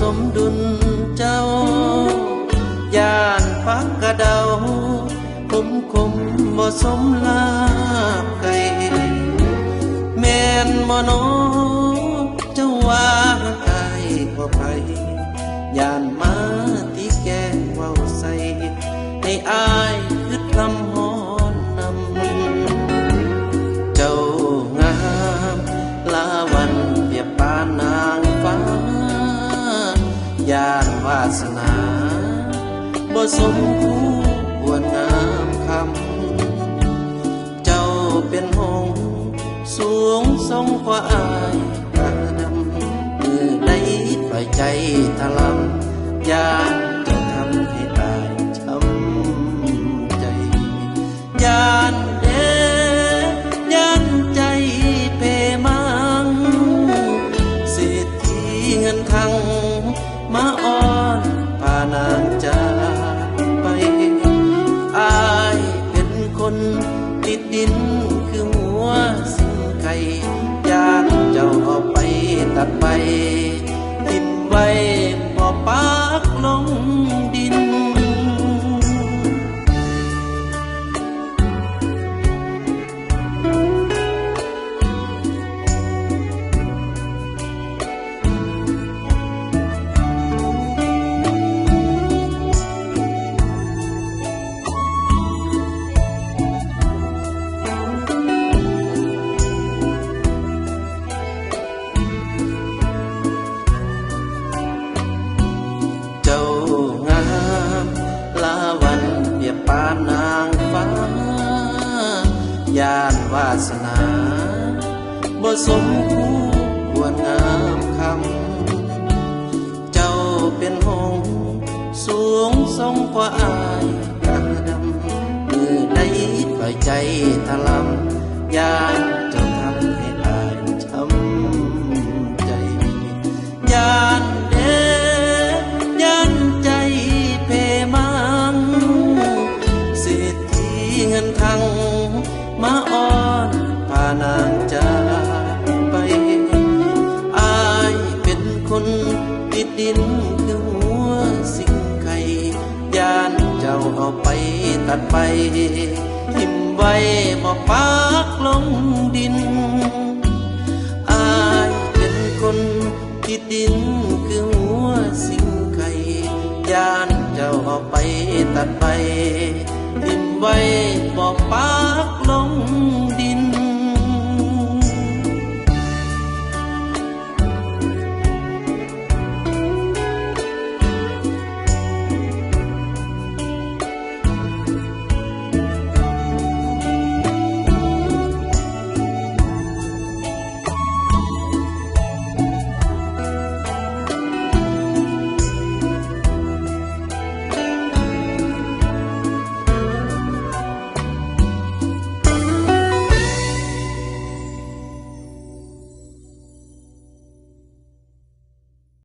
สมดุลเจ้า ย่านพักกระเดาคมคมบ่สมลาบไก่แม่นบ่นอเจ้าว่าไก่บ่ไปย่านมาตีแกงเว้าใส่ให้อาย บ่สมคู่ควรงามคำ เจ้าเป็นหงส์สูงทรงกว่าอายกระดำมือใดปล่อยใจทะลำยานเจ้าทำให้อายช้ำใจยานเดยานใจเพมังเศรษฐีเงินคัง ติดดินคือหัวสิ่งไก่ยานเจ้าเอาไปตัดไป สนาบ่สมคู่ควรงามคำ เจ้าเป็นหงส์สูงทรงกว่าอายกระดำมือใดปล่อยใจทะลำยาน ตัดไปทิ่มไว้บ่ปากลงดิน อายเป็นคนที่ดินคือหัวสิงไข่ยานเจ้าเอาไปตัดไปทิ่มไว้บ่ปาก